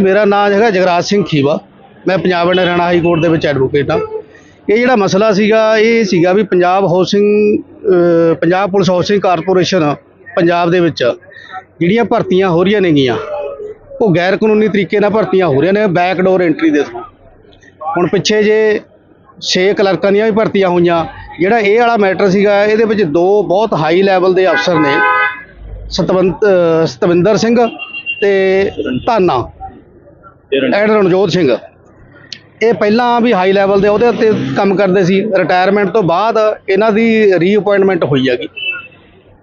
ਮੇਰਾ ਨਾਮ ਹੈਗਾ ਜਗਰਾਜ ਸਿੰਘ ਖੀਵਾ। ਮੈਂ Punjab and Haryana high court ਦੇ ਵਿੱਚ ਐਡਵੋਕੇਟ ਹਾਂ। ਇਹ ਜਿਹੜਾ ਮਸਲਾ ਸੀਗਾ, ਇਹ ਸੀਗਾ ਵੀ Punjab housing Punjab police housing corporation Punjab ਦੇ ਵਿੱਚ। ਜਿਹੜੀਆਂ ਭਰਤੀਆਂ ਹੋ ਰਹੀਆਂ ਨੇਗੀਆਂ, ਉਹ ਗੈਰ ਕਾਨੂੰਨੀ ਤਰੀਕੇ ਨਾਲ ਭਰਤੀਆਂ ਹੋ ਰਹੀਆਂ ਨੇ ਬੈਕ ਡੋਰ ਐਂਟਰੀ ਦੇ ਥਰੂ ਹੁਣ ਪਿੱਛੇ ਜੇ 6 ਕਲਰਕਾਂ ਦੀਆਂ ਵੀ ਭਰਤੀਆਂ ਹੋਈਆਂ, ਜਿਹੜਾ ਇਹ ਵਾਲਾ ਮੈਟਰ ਸੀਗਾ, ਇਹਦੇ ਵਿੱਚ ਦੋ ਬਹੁਤ ਹਾਈ ਲੈਵਲ ਦੇ ਅਫਸਰ ਨੇ, ਸਤਵੰਤ ਸਤਵਿੰਦਰ ਸਿੰਘ ਤੇ ਧਾਨਾ। ਐਡ ਰਣਜੋਤ ਸਿੰਘ। ਇਹ ਪਹਿਲਾਂ ਵੀ ਹਾਈ ਲੈਵਲ ਦੇ ਉਹਦੇ ਉੱਤੇ ਕੰਮ ਕਰਦੇ ਸੀ। ਰਿਟਾਇਰਮੈਂਟ ਤੋਂ ਬਾਅਦ ਇਹਨਾਂ ਦੀ ਰੀਅਪਾਇੰਟਮੈਂਟ ਹੋਈ ਹੈਗੀ।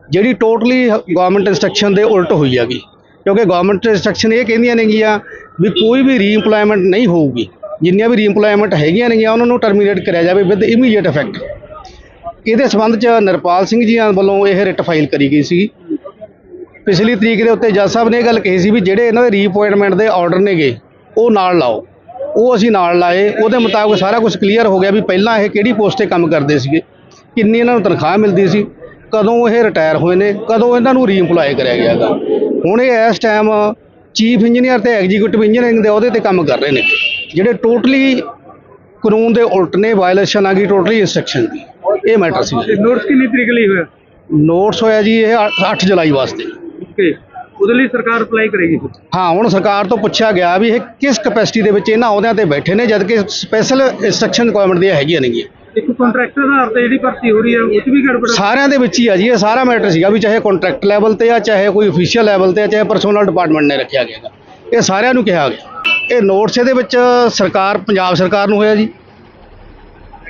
ਜਿਹੜੀ ਟੋਟਲੀ ਗਵਰਨਮੈਂਟ ਇੰਸਟਰਕਸ਼ਨ ਦੇ ਉਲਟ ਹੋਈ ਹੈਗੀ। ਕਿਉਂਕਿ ਗਵਰਨਮੈਂਟ ਇੰਸਟਰਕਸ਼ਨ ਇਹ ਕਹਿੰਦੀਆਂ ਨੇਗੀਆਂ ਵੀ ਕੋਈ ਵੀ ਰੀਇੰਪਲੋਇਮੈਂਟ ਨਹੀਂ ਹੋਊਗੀ। ਜਿੰਨੀਆਂ ਵੀ ਰੀਇੰਪਲੋਇਮੈਂਟ ਹੈਗੀਆਂ ਨੇਗੀਆਂ ਉਹਨਾਂ ਨੂੰ ਟਰਮੀਨੇਟ ਕਰਿਆ ਜਾਵੇ ਵਿਦ ਇਮੀਡੀਏਟ ਇਫੈਕਟ ਇਹਦੇ ਸੰਬੰਧ ਚ ਨਿਰਪਾਲ ਸਿੰਘ ਜੀ ਵੱਲੋਂ ਇਹ ਰਿਟ ਫਾਈਲ ਕਰੀ ਗਈ ਸੀ ਪਿਛਲੀ ਤਰੀਕ ਦੇ ਉੱਤੇ ਜੱਜ ਸਾਹਿਬ ਨੇ ਇਹ ਗੱਲ ਕਹੀ ਸੀ ਵੀ ਜਿਹੜੇ ਇਹਨਾਂ ਦੇ ਰੀਅਪਾਇੰਟਮੈਂਟ ਦੇ ਆਰਡਰ ਨੇਗੇ ਉਹ ਨਾਲ ਲਾਓ। ਉਹ ਅਸੀਂ ਨਾਲ ਲਾਏ। ਉਹਦੇ ਮੁਤਾਬਕ ਸਾਰਾ ਕੁਝ ਕਲੀਅਰ ਹੋ ਗਿਆ ਵੀ ਪਹਿਲਾਂ ਇਹ ਕਿਹੜੀ ਪੋਸਟ ਤੇ ਕੰਮ ਕਰਦੇ ਸੀਗੇ। ਕਿੰਨੀ ਇਹਨਾਂ ਨੂੰ ਤਨਖਾਹ ਮਿਲਦੀ ਸੀ। ਕਦੋਂ ਇਹ ਰਿਟਾਇਰ ਹੋਏ ਨੇ। ਕਦੋਂ ਇਹਨਾਂ ਨੂੰ ਰੀਇੰਪਲੋਏ ਕਰਿਆ ਗਿਆ ਗਾ ਹੁਣ ਇਹ ਇਸ ਟਾਈਮ ਚੀਫ ਇੰਜੀਨੀਅਰ ਤੇ ਐਗਜ਼ੀਕਿਊਟਿਵ ਇੰਜੀਨੀਅਰਿੰਗ ਦੇ ਅਹੁਦੇ ਤੇ ਕੰਮ ਕਰ ਰਹੇ ਨੇ। ਜਿਹੜੇ ਟੋਟਲੀ ਕਾਨੂੰਨ ਦੇ ਉਲਟ ਨੇ ਵਾਇਲੇਸ਼ਨ ਆ ਗਈ ਟੋਟਲੀ ਇੰਸਟਰਕਸ਼ਨ ਦੀ। ਇਹ ਮੈਟਰ ਸੀ। ਨੋਟਿਸ ਕਿੰਨੀ ਤਰੀਕ ਲਈ ਹੋਇਆ? ਨੋਟਸ ਹੋਇਆ ਜੀ ਇਹ 8 ਜੁਲਾਈ ਵਾਸਤੇ। ਓਕੇ ਉਹਦੇ ਲਈ ਸਰਕਾਰ ਅਪਲਾਈ ਕਰੇਗੀ ਹਾਂ ਹੁਣ ਸਰਕਾਰ ਤੋਂ ਪੁੱਛਿਆ ਗਿਆ ਵੀ ਇਹ ਕਿਸ ਕਪੈਸਿਟੀ ਦੇ ਵਿੱਚ ਇਹਨਾਂ ਅਹੁਦਿਆਂ ਤੇ ਬੈਠੇ ਨੇ ਜਦ ਕਿ ਸਪੈਸ਼ਲ ਇੰਸਟਰਕਸ਼ਨ ਗਵਰਨਮੈਂਟ ਦੀਆਂ ਹੈਗੀਆਂ ਨੇਗੀਆਂ ਇੱਕ ਕੰਟਰੈਕਟਰ ਦਾ ਅਰਥ ਜਿਹੜੀ ਭਰਤੀ ਹੋ ਰਹੀ ਹੈ ਉਹ ਵੀ ਗੜਬੜ। ਸਾਰਿਆਂ ਦੇ ਵਿੱਚ ਹੀ ਆ ਜੀ ਇਹ ਸਾਰਾ ਮੈਟਰ ਸੀਗਾ ਵੀ ਚਾਹੇ ਕੰਟਰੈਕਟ ਲੈਵਲ ਤੇ ਆ ਚਾਹੇ ਕੋਈ ਅਫੀਸ਼ੀਅਲ ਲੈਵਲ ਤੇ ਆ ਚਾਹੇ ਪਰਸਨਲ ਡਿਪਾਰਟਮੈਂਟ ਨੇ ਰੱਖਿਆ ਗਿਆ। ਇਹ ਸਾਰਿਆਂ ਨੂੰ ਕਿਹਾ ਗਿਆ। ਇਹ ਨੋਟਸ ਇਹਦੇ ਵਿੱਚ ਸਰਕਾਰ ਪੰਜਾਬ ਸਰਕਾਰ ਨੂੰ ਹੋਇਆ ਜੀ।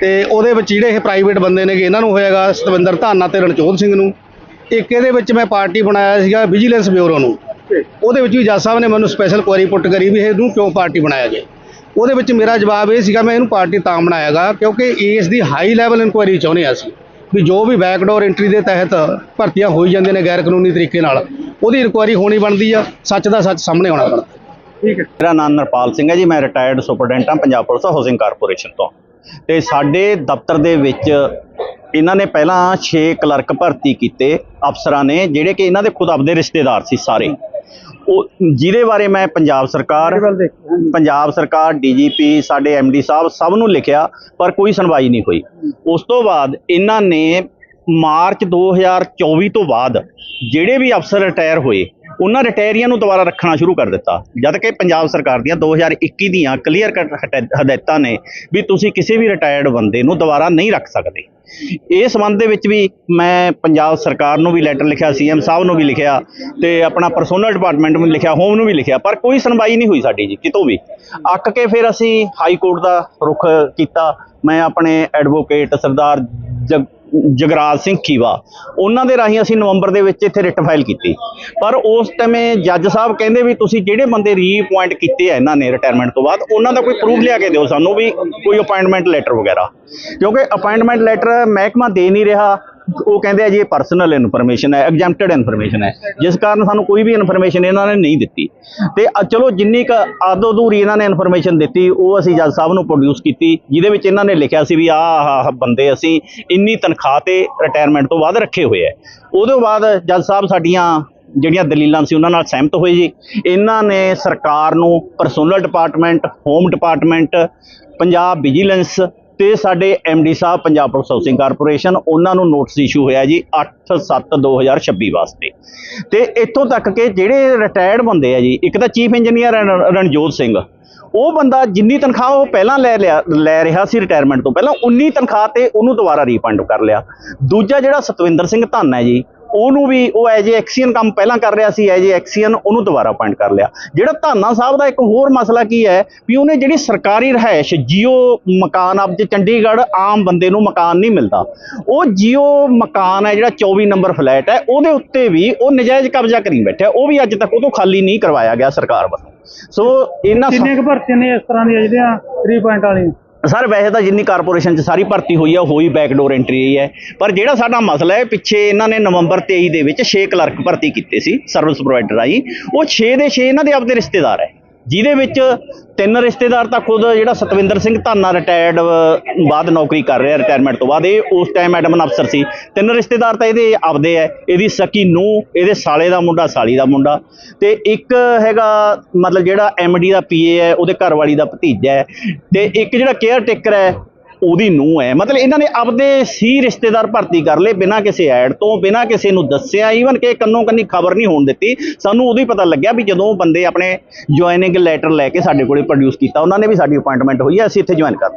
ਤੇ ਉਹਦੇ ਵਿੱਚ ਜਿਹੜੇ ਇਹ ਪ੍ਰਾਈਵੇਟ ਬੰਦੇ ਨੇਗੇ ਇਹਨਾਂ ਨੂੰ ਹੋਏਗਾ ਸਤਵਿੰਦਰ ਧਾਨਾ ਤੇ ਰਣਜੋਤ ਸਿੰਘ ਨੂੰ। ਇੱਕ ਇਹਦੇ ਵਿੱਚ ਮੈਂ ਪਾਰਟੀ ਬਣਾਇਆ ਸੀਗਾ ਵਿਜੀਲੈਂਸ ਬਿਊਰੋ ਨੂੰ. ਉਹਦੇ ਵਿੱਚ ਵੀ ਜੱਜ ਸਾਹਿਬ ਨੇ ਮੈਨੂੰ ਸਪੈਸ਼ਲ ਕੁਐਰੀ ਪੁੱਟ ਕਰੀ ਵੀ ਇਹਨੂੰ ਕਿਉਂ ਪਾਰਟੀ ਬਣਾਇਆ ਗਿਆ। ਉਹਦੇ ਵਿੱਚ ਮੇਰਾ ਜਵਾਬ ਇਹ ਸੀਗਾ ਮੈਂ ਇਹਨੂੰ ਪਾਰਟੀ ਤਾਂ ਬਣਾਇਆਗਾ ਕਿਉਂਕਿ ਇਸ ਦੀ ਹਾਈ ਲੈਵਲ ਇਨਕੁਆਇਰੀ ਚਾਹੁੰਦੇ ਹਾਂ ਅਸੀਂ ਵੀ ਜੋ ਵੀ ਬੈਕਡੋਰ ਐਂਟਰੀ ਦੇ ਤਹਿਤ ਭਰਤੀਆਂ ਹੋਈ ਜਾਂਦੀਆਂ ਨੇ ਗੈਰ ਕਾਨੂੰਨੀ ਤਰੀਕੇ ਨਾਲ ਉਹਦੀ ਇਨਕੁਆਇਰੀ ਹੋਣੀ ਬਣਦੀ ਆ ਸੱਚ ਦਾ ਸੱਚ ਸਾਹਮਣੇ ਆਉਣਾ ਬਣਦਾ। ਠੀਕ ਹੈ। ਮੇਰਾ ਨਾਮ ਨਰਪਾਲ ਸਿੰਘ ਹੈ ਜੀ ਮੈਂ ਰਿਟਾਇਰਡ ਸੁਪਰਡੈਂਟ ਹਾਂ ਪੰਜਾਬ ਪੁਲਿਸ ਹਾਊਸਿੰਗ ਕਾਰਪੋਰੇਸ਼ਨ ਤੋਂ। ਤੇ ਸਾਡੇ ਦਫ਼ਤਰ ਦੇ ਵਿੱਚ ਇਹਨਾਂ ਨੇ ਪਹਿਲਾਂ 6 ਕਲਰਕ ਭਰਤੀ ਕੀਤੇ ਅਫਸਰਾਂ ਨੇ ਜਿਹੜੇ ਕਿ ਇਹਨਾਂ ਦੇ ਖੁਦ ਆਪਦੇ ਰਿਸ਼ਤੇਦਾਰ ਸੀ ਸਾਰੇ। ਉਹ ਜਿਹਦੇ ਬਾਰੇ ਮੈਂ ਪੰਜਾਬ ਸਰਕਾਰ ਪੰਜਾਬ ਸਰਕਾਰ ਡੀਜੀਪੀ ਸਾਡੇ ਐਮਡੀ ਸਾਹਿਬ ਸਭ ਨੂੰ ਲਿਖਿਆ ਪਰ ਕੋਈ ਸੁਣਵਾਈ ਨਹੀਂ ਹੋਈ। ਉਸ ਤੋਂ ਬਾਅਦ ਇਹਨਾਂ ਨੇ ਮਾਰਚ 2024 ਤੋਂ ਬਾਅਦ ਜਿਹੜੇ ਵੀ ਅਫਸਰ ਰਿਟਾਇਰ ਹੋਏ ਉਹਨਾਂ ਰਿਟਾਇਰੀਆਂ ਨੂੰ ਦੁਬਾਰਾ ਰੱਖਣਾ ਸ਼ੁਰੂ ਕਰ ਦਿੱਤਾ। ਜਦ ਕਿ ਪੰਜਾਬ ਸਰਕਾਰ ਦੀਆਂ 2021 ਦੀਆਂ ਕਲੀਅਰ ਕੱਟ ਹਦਾਇਤਾਂ ਨੇ ਵੀ ਤੁਸੀਂ ਕਿਸੇ ਵੀ ਰਿਟਾਇਰਡ ਬੰਦੇ ਨੂੰ ਦੁਬਾਰਾ ਨਹੀਂ ਰੱਖ ਸਕਦੇ। ਇਹ ਸੰਬੰਧ ਦੇ ਵਿੱਚ ਵੀ ਮੈਂ ਪੰਜਾਬ ਸਰਕਾਰ ਨੂੰ ਵੀ ਲੈਟਰ ਲਿਖਿਆ ਸੀਐਮ ਸਾਹਿਬ ਨੂੰ ਵੀ ਲਿਖਿਆ ਤੇ ਆਪਣਾ ਪਰਸੋਨਲ ਡਿਪਾਰਟਮੈਂਟ ਨੂੰ ਲਿਖਿਆ ਹੋਮ ਨੂੰ ਵੀ ਲਿਖਿਆ, ਪਰ ਕੋਈ ਸੁਣਵਾਈ ਨਹੀਂ ਹੋਈ ਸਾਡੀ ਜੀ, ਕਿਤੋਂ ਵੀ। ਅੱਕ ਕੇ ਫਿਰ ਅਸੀਂ ਹਾਈ ਕੋਰਟ ਦਾ ਰੁਖ ਕੀਤਾ। ਮੈਂ ਆਪਣੇ ਐਡਵੋਕੇਟ ਸਰਦਾਰ ਜਗ ਜਗਰਾਜ ਸਿੰਘ ਖੀਵਾ, ਉਹਨਾਂ ਦੇ ਰਾਹੀਂ ਅਸੀਂ ਨਵੰਬਰ ਦੇ ਵਿੱਚ ਇੱਥੇ ਰਿਟ ਫਾਈਲ ਕੀਤੀ। ਪਰ ਉਸ ਟਾਈਮੇ ਜੱਜ ਸਾਹਿਬ ਕਹਿੰਦੇ ਵੀ ਤੁਸੀਂ ਜਿਹੜੇ ਬੰਦੇ ਰੀਅਪਾਇੰਟ ਕੀਤੇ ਆ ਇਹਨਾਂ ਨੇ ਰਿਟਾਇਰਮੈਂਟ ਤੋਂ ਬਾਅਦ, ਉਹਨਾਂ ਦਾ ਕੋਈ ਪ੍ਰੂਫ ਲਿਆ ਕੇ ਦਿਓ ਸਾਨੂੰ ਵੀ ਕੋਈ ਅਪਾਇੰਟਮੈਂਟ ਲੈਟਰ ਵਗੈਰਾ। ਕਿਉਂਕਿ ਅਪਾਇੰਟਮੈਂਟ ਲੈਟਰ ਮਹਿਕਮਾ ਦੇ ਨਹੀਂ ਰਿਹਾ ਉਹ ਕਹਿੰਦੇ ਆ ਜੀ ਇਹ ਪਰਸਨਲ ਇਨਫੋਰਮੇਸ਼ਨ ਹੈ ਐਗਜ਼ੈਂਪਟਡ ਇਨਫੋਰਮੇਸ਼ਨ ਹੈ। ਜਿਸ ਕਾਰਨ ਸਾਨੂੰ ਕੋਈ ਵੀ ਇਨਫੋਰਮੇਸ਼ਨ ਇਹਨਾਂ ਨੇ ਨਹੀਂ ਦਿੱਤੀ। ਤੇ ਅ- ਚਲੋ ਜਿੰਨੀ ਕ ਆਦੋ ਦੂਰੀ ਇਹਨਾਂ ਨੇ ਇਨਫੋਰਮੇਸ਼ਨ ਦਿੱਤੀ, ਉਹ ਅਸੀਂ ਜੱਜ ਸਾਹਿਬ ਨੂੰ ਪ੍ਰੋਡਿਊਸ ਕੀਤੀ, ਜਿਹਦੇ ਵਿੱਚ ਇਹਨਾਂ ਨੇ ਲਿਖਿਆ ਸੀ ਵੀ ਆਹ ਆਹ ਬੰਦੇ ਅਸੀਂ ਇੰਨੀ ਤਨਖਾਹ ਤੇ ਰਿਟਾਇਰਮੈਂਟ ਤੋਂ ਬਾਅਦ ਰੱਖੇ ਹੋਏ ਆ ਉਹਦੇ ਬਾਅਦ ਜੱਜ ਸਾਹਿਬ ਸਾਡੀਆਂ ਜਿਹੜੀਆਂ ਦਲੀਲਾਂ ਸੀ, ਉਹਨਾਂ ਨਾਲ ਸਹਿਮਤ ਹੋਏ ਜੀ। ਇਹਨਾਂ ਨੇ ਸਰਕਾਰ ਨੂੰ personal department home department Punjab vigilance ਤੇ ਸਾਡੇ ਡੀ ਸਾਹਿਬ, ਪੰਜਾਬ ਪੁਲਿਸ ਹਾਊਸਿੰਗ ਕਾਰਪੋਰੇਸ਼ਨ ਉਹਨਾਂ ਨੂੰ ਨੋਟਿਸ ਇਸ਼ੂ ਹੋਇਆ ਜੀ 8/7/2026 ਵਾਸਤੇ। ਤੇ ਇੱਥੋਂ ਤੱਕ ਕਿ ਜਿਹੜੇ ਰਿਟਾਇਰਡ ਬੰਦੇ ਆ ਜੀ, ਇੱਕ ਤਾਂ ਚੀਫ ਇੰਜੀਨੀਅਰ ਰਣਜੋਤ ਸਿੰਘ। ਉਹ ਬੰਦਾ ਜਿੰਨੀ ਤਨਖਾਹ ਉਹ ਪਹਿਲਾਂ ਲੈ ਲਿਆ, ਲੈ ਰਿਹਾ ਸੀ ਰਿਟਾਇਰਮੈਂਟ ਤੋਂ ਪਹਿਲਾਂ, ਉਨੀ ਤਨਖਾਹ ਤੇ ਉਹਨੂੰ ਦੁਬਾਰਾ ਰੀਫੰਡ ਕਰ ਲਿਆ। ਦੂਜਾ ਜਿਹੜਾ ਸਤਵਿੰਦਰ ਸਿੰਘ ਧੰਨ ਹੈ ਜੀ ਉਹਨੂੰ ਵੀ ਉਹ ਐਜ ਐਕਸੀਅਨ ਕੰਮ ਪਹਿਲਾਂ ਕਰ ਰਿਹਾ ਸੀ ਐਜ ਐਕਸੀਅਨ ਉਹਨੂੰ ਦੁਬਾਰਾ ਅਪਾਇੰਟ ਕਰ ਲਿਆ। ਜਿਹੜਾ ਧਾਨਾ ਸਾਹਿਬ ਦਾ ਇੱਕ ਹੋਰ ਮਸਲਾ ਕੀ ਹੈ ਵੀ ਉਹਨੇ ਜਿਹੜੀ ਸਰਕਾਰੀ ਰਹਿائش ਜੀਓ ਮਕਾਨ ਆਪ ਜੇ ਚੰਡੀਗੜ੍ਹ ਆਮ ਬੰਦੇ ਨੂੰ ਮਕਾਨ ਨਹੀਂ ਮਿਲਦਾ। ਉਹ ਜੀਓ ਮਕਾਨ ਹੈ ਜਿਹੜਾ 24 ਨੰਬਰ ਫਲੈਟ ਹੈ ਉਹਦੇ ਉੱਤੇ ਵੀ ਉਹ ਨਜਾਇਜ਼ ਕਬਜ਼ਾ ਕਰੀ ਬੈਠਾ ਉਹ ਵੀ ਅੱਜ ਤੱਕ ਉਹ ਤੋਂ ਖਾਲੀ ਨਹੀਂ ਕਰਵਾਇਆ ਗਿਆ ਸਰਕਾਰ ਵੱਲੋਂ। ਸੋ ਇਹਨਾਂ ਕਿੰਨੇ ਕੁ ਭਰਤੀਆਂ ਨੇ ਇਸ ਤਰ੍ਹਾਂ ਦੀਆਂ ਜਿਹੜੀਆਂ 3 ਵਾਲੀਆਂ? ਸਰ, ਵੈਸੇ ਤਾਂ ਜਿੰਨੀ ਕਾਰਪੋਰੇਸ਼ਨ 'ਚ ਸਾਰੀ ਭਰਤੀ ਹੋਈ ਆ ਹੋਈ ਬੈਕਡੋਰ ਐਂਟਰੀ ਹੀ ਹੈ। ਪਰ ਜਿਹੜਾ ਸਾਡਾ ਮਸਲਾ ਹੈ, ਪਿੱਛੇ ਇਹਨਾਂ ਨੇ ਨਵੰਬਰ 23 ਦੇ ਵਿੱਚ 6 ਕਲਰਕ ਭਰਤੀ ਕੀਤੇ ਸੀ ਸਰਵਿਸ ਪ੍ਰੋਵਾਈਡਰ ਆਈ ਉਹ 6 ਦੇ 6 ਇਹਨਾਂ ਦੇ ਆਪਦੇ ਰਿਸ਼ਤੇਦਾਰ ਹੈ। ਜਿਹਦੇ ਵਿੱਚ ਤਿੰਨ ਰਿਸ਼ਤੇਦਾਰ ਤਾਂ ਖੁਦ ਜਿਹੜਾ ਸਤਵਿੰਦਰ ਸਿੰਘ ਧਾਨਾ ਰਿਟਾਇਰਡ ਬਾਅਦ ਨੌਕਰੀ ਕਰ ਰਿਹਾ ਰਿਟਾਇਰਮੈਂਟ ਤੋਂ ਬਾਅਦ। ਇਹ ਉਸ ਟਾਈਮ ਐਡਮਨ ਅਫਸਰ ਸੀ। ਤਿੰਨ ਰਿਸ਼ਤੇਦਾਰ ਤਾਂ ਇਹਦੇ ਆਪਦੇ ਐ। ਇਹਦੀ ਸਕੀ ਨੂੰ ਇਹਦੇ ਸਾਲੇ ਦਾ ਮੁੰਡਾ, ਸਾਲੀ ਦਾ ਮੁੰਡਾ। ਤੇ ਇੱਕ ਹੈਗਾ, ਮਤਲਬ ਜਿਹੜਾ ਐਮਡੀ ਦਾ ਪੀਏ ਹੈ, ਉਹਦੇ ਘਰ ਵਾਲੀ ਦਾ ਭਤੀਜਾ ਹੈ। ਤੇ ਇੱਕ ਜਿਹੜਾ ਕੇਅਰ ਟੇਕਰ ਹੈ ਉਹਦੀ ਨੂੰਹ ਹੈ। ਮਤਲਬ ਇਹਨਾਂ ਨੇ ਆਪਦੇ ਸੀ ਰਿਸ਼ਤੇਦਾਰ ਭਰਤੀ ਕਰ ਲਏ, ਬਿਨਾਂ ਕਿਸੇ ਐਡ ਤੋਂ, ਬਿਨਾਂ ਕਿਸੇ ਨੂੰ ਦੱਸਿਆ ਈਵਨ ਕਿ ਕੰਨੋਂ ਕੰਨੀ ਖਬਰ ਨਹੀਂ ਹੋਣ ਦਿੱਤੀ। ਸਾਨੂੰ ਉਦੋਂ ਹੀ ਪਤਾ ਲੱਗਿਆ ਵੀ ਜਦੋਂ ਬੰਦੇ ਆਪਣੇ ਜੁਆਇਨਿੰਗ ਲੈਟਰ ਲੈ ਕੇ ਸਾਡੇ ਕੋਲੇ ਪ੍ਰੋਡਿਊਸ ਕੀਤਾ, ਉਹਨਾਂ ਨੇ ਵੀ ਸਾਡੀ ਅਪਾਇੰਟਮੈਂਟ ਹੋਈ ਹੈ, ਅਸੀਂ ਇੱਥੇ ਜੁਆਇਨ ਕਰ